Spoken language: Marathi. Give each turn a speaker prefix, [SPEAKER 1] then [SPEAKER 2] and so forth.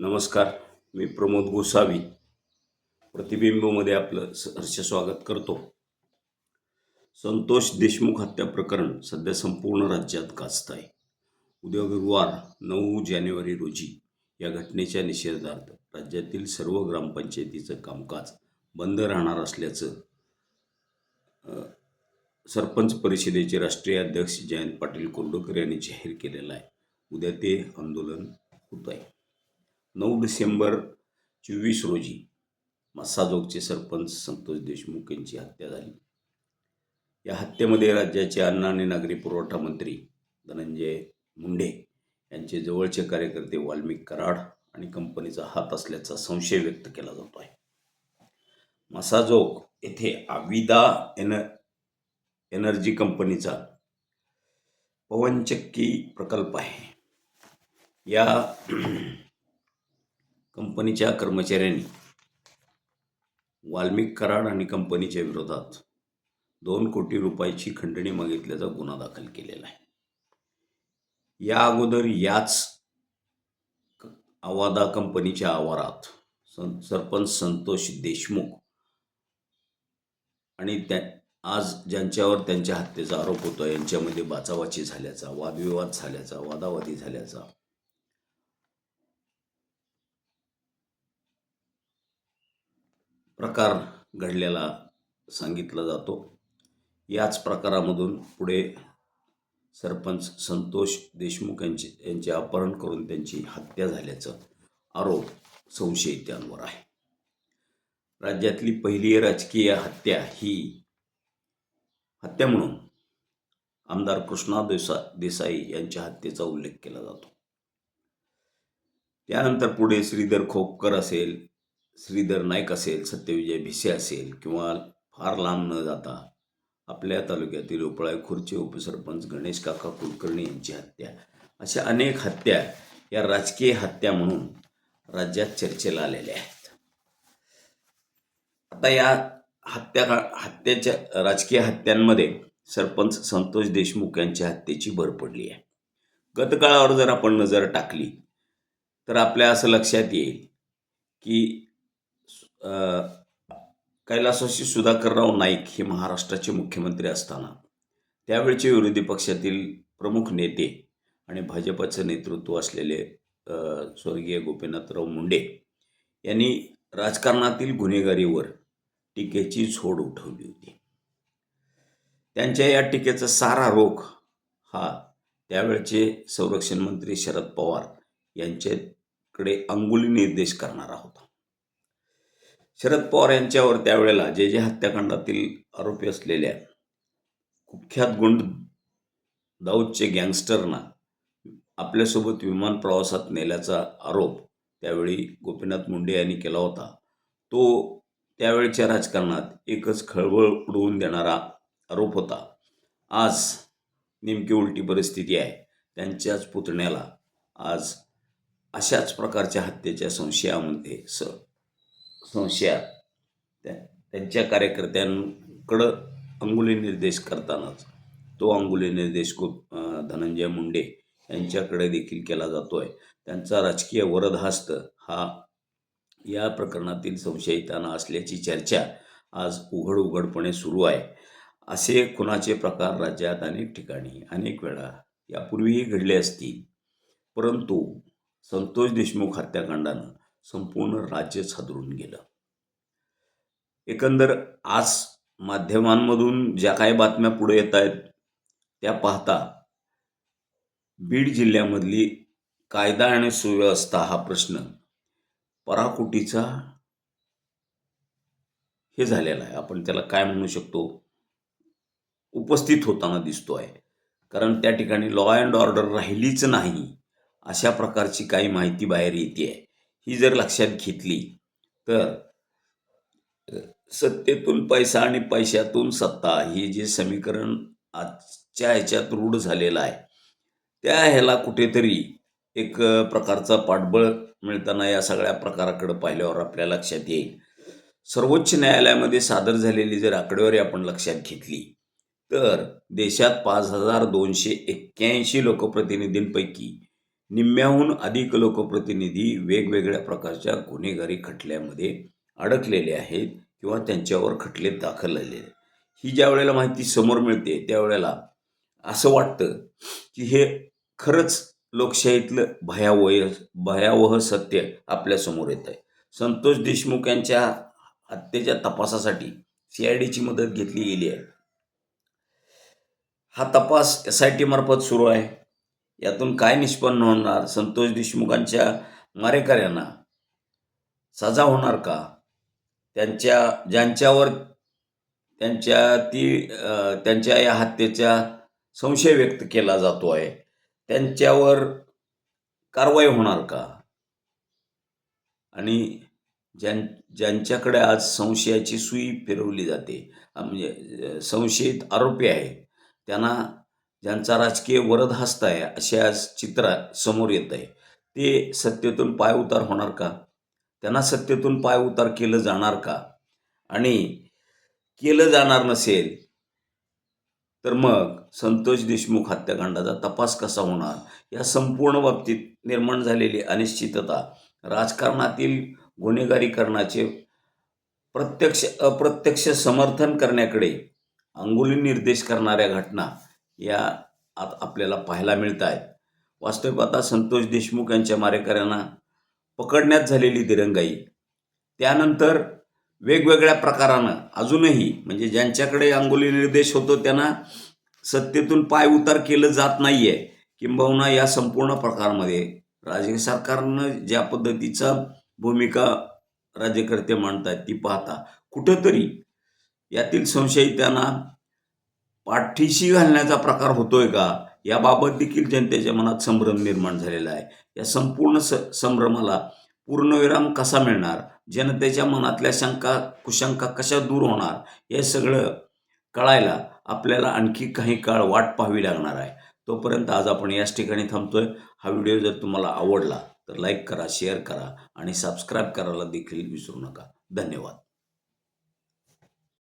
[SPEAKER 1] नमस्कार मी प्रमोद गोसावी. प्रतिबिंबमध्ये आपलं सहर्ष स्वागत करतो. संतोष देशमुख हत्या प्रकरण सध्या संपूर्ण राज्यात गाजत आहे उद्या गुरुवार नऊ जानेवारी रोजी या घटनेच्या निषेधार्थ राज्यातील सर्व ग्रामपंचायतीचं कामकाज बंद राहणार असल्याचं सरपंच परिषदेचे राष्ट्रीय अध्यक्ष जयंत पाटील कोंडोकर यांनी जाहीर केलेलं आहे. उद्या ते आंदोलन होत आहे नऊ डिसेंबर चोवीस रोजी मस्साजोगचे सरपंच संतोष देशमुख यांची हत्या झाली. या हत्येमध्ये राज्याचे अन्न आणि नागरी पुरवठा मंत्री धनंजय मुंडे यांचे जवळचे कार्यकर्ते वाल्मिक कराड आणि कंपनीचा हात असल्याचा संशय व्यक्त केला जातो आहे मसाजोग येथे आविदा एन एनर्जी कंपनीचा पवनचक्की प्रकल्प आहे. या कंपनीच्या कर्मचाऱ्यांनी वाल्मिक कराड आणि कंपनीच्या विरोधात दोन कोटी रुपयाची खंडणी मागितल्याचा गुन्हा दाखल केलेला आहे. या अगोदर याच आवादा कंपनीच्या आवारात सं सरपंच संतोष देशमुख आणि त्या आज ज्यांच्यावर त्यांच्या हत्येचा आरोप होतो यांच्यामध्ये बाचावाची झाल्याचा वादविवाद झाल्याचा वादावादी झाल्याचा प्रकार घडलेला सांगितला जातो. याच प्रकारामधून पुढे सरपंच संतोष देशमुख यांचे यांचे अपहरण करून त्यांची हत्या झाल्याचं आरोप संशयितांवर आहे. राज्यातली पहिली राजकीय हत्या ही हत्या म्हणून आमदार कृष्णा देसा देसाई यांच्या हत्येचा उल्लेख केला जातो. त्यानंतर पुढे श्रीधर खोपकर असेल श्रीधर नाईक असेल सत्यविजय भिसे असेल किंवा फार लांब न जाता आपल्या तालुक्यातील उपळाय खुर्चे उपसरपंच गणेश काका कुलकर्णी यांची हत्या. अशा अनेक हत्या या राजकीय हत्या म्हणून राज्यात चर्चेला आलेल्या आहेत. आता या हत्या हत्याच्या राजकीय हत्यांमध्ये सरपंच संतोष देशमुख यांच्या हत्येची भर पडली आहे. गतकाळावर जर आपण नजर टाकली तर आपल्या असं लक्षात येईल की कैलासवासी सुधाकरराव नाईक हे महाराष्ट्राचे मुख्यमंत्री असताना त्यावेळचे विरोधी पक्षातील प्रमुख नेते आणि भाजपाचं नेतृत्व असलेले स्वर्गीय गोपीनाथराव मुंडे यांनी राजकारणातील गुन्हेगारीवर टीकेची झोड उठवली होती. त्यांच्या या टीकेचा सारा रोख हा त्यावेळचे संरक्षण मंत्री शरद पवार यांच्याकडे अंगुली निर्देश करणारा होता. शरद पवार यांच्यावर त्यावेळेला जे जे हत्याकांडातील आरोपी असलेल्या कुख्यात गुंड दाऊदचे गँगस्टरना आपल्यासोबत विमान प्रवासात नेल्याचा आरोप त्यावेळी गोपीनाथ मुंडे यांनी केला होता. तो त्यावेळच्या राजकारणात एकच खळबळ उडवून देणारा आरोप होता. आज नेमकी उलटी परिस्थिती आहे. त्यांच्याच पुतण्याला आज अशाच प्रकारच्या हत्येच्या संशयामध्ये स संशया. त्या त्यांच्या कार्यकर्त्यांकडं अंगुली निर्देश करतानाच तो अंगुली निर्देश खूप धनंजय मुंडे यांच्याकडे देखील केला जातो आहे त्यांचा राजकीय वरदहस्त हा या प्रकरणातील संशयितांना असल्याची चर्चा आज उघड उघडपणे सुरू आहे. असे खुनाचे प्रकार राज्यात अनेक ठिकाणी अनेक वेळा यापूर्वीही घडले असतील. परंतु संतोष देशमुख हत्याकांडानं संपूर्ण राज्यच हादरून गेलं. एकंदर आज माध्यमांमधून ज्या काही बातम्या पुढे येत आहेत त्या पाहता बीड जिल्ह्यामधली कायदा आणि सुव्यवस्था हा प्रश्न पराकुटीचा हे झालेला आहे. आपण त्याला काय म्हणू शकतो? उपस्थित होताना दिसतो आहे कारण त्या ठिकाणी लॉ अँड ऑर्डर राहिलीच नाही अशा प्रकारची काही माहिती बाहेर येते आहे ही जर लक्षात घेतली तर सत्तेतून पैसा आणि पैशातून सत्ता ही जे समीकरण आजच्या ह्याच्यात रूढ झालेलं आहे त्या ह्याला कुठेतरी एक प्रकारचा पाठबळ मिळताना या सगळ्या प्रकाराकडे पाहिल्यावर आपल्या लक्षात येईल. सर्वोच्च न्यायालयामध्ये सादर झालेली जर आकडेवारी आपण लक्षात घेतली तर देशात पाच हजार दोनशे एक्क्याऐंशी लोकप्रतिनिधींपैकी निम्म्याहून अधिक लोकप्रतिनिधी वेगवेगळ्या प्रकारच्या गुन्हेगारी खटल्यामध्ये अडकलेले आहेत किंवा त्यांच्यावर खटले दाखल झालेले आहेत. ही ज्या वेळेला माहिती समोर मिळते त्यावेळेला असं वाटतं की हे खरंच लोकशाहीतलं भयावह भयावह सत्य आपल्यासमोर येत आहे. संतोष देशमुख यांच्या हत्येच्या तपासासाठी सी आय डीची मदत घेतली गेली आहे. हा तपास एस आय टी मार्फत सुरू आहे. यातून काय निष्पन्न होणार? संतोष देशमुखांच्या मारेकऱ्यांना सजा होणार का? त्यांच्या ज्यांच्यावर त्यांच्या ती त्यांच्या या हत्येचा संशय व्यक्त केला जातो आहे त्यांच्यावर कारवाई होणार का? आणि ज्यां ज्यांच्याकडे आज संशयाची सुई फिरवली जाते म्हणजे संशयित आरोपी आहे त्यांना ज्यांचा राजकीय वरद हस्त आहे अशा आज चित्र समोर येत आहे. ते सत्तेतून पाय उतार होणार का? त्यांना सत्तेतून पाय उतार केलं जाणार का? आणि केलं जाणार नसेल तर मग संतोष देशमुख हत्याकांडाचा तपास कसा होणार? या संपूर्ण बाबतीत निर्माण झालेली अनिश्चितता राजकारणातील गुन्हेगारीकरणाचे प्रत्यक्ष अप्रत्यक्ष समर्थन करण्याकडे अंगुली निर्देश करणाऱ्या घटना या आत आपल्याला पाहायला मिळत आहेत वास्तविक आता संतोष देशमुख यांच्या मारेकऱ्यांना पकडण्यात झालेली दिरंगाई. त्यानंतर वेगवेगळ्या प्रकारानं अजूनही म्हणजे ज्यांच्याकडे अंगोली निर्देश होतो त्यांना सत्तेतून पाय उतार केलं जात नाही आहे किंबहुना या संपूर्ण प्रकारामध्ये राज्य सरकारनं ज्या पद्धतीचा भूमिका राज्यकर्ते मांडतात ती पाहता कुठंतरी यातील संशयितांना पाठीशी घालण्याचा प्रकार होतोय का? याबाबत देखील जनतेच्या मनात संभ्रम निर्माण झालेला आहे. या संपूर्ण स संभ्रमाला पूर्णविराम कसा मिळणार? जनतेच्या मनातल्या शंका कुशंका कशा दूर होणार? हे सगळं कळायला आपल्याला आणखी काही काळ वाट पाहावी लागणार आहे. तोपर्यंत आज आपण याच ठिकाणी थांबतोय. हा व्हिडिओ जर तुम्हाला आवडला तर लाईक करा शेअर करा आणि सबस्क्राईब करायला देखील विसरू नका. धन्यवाद.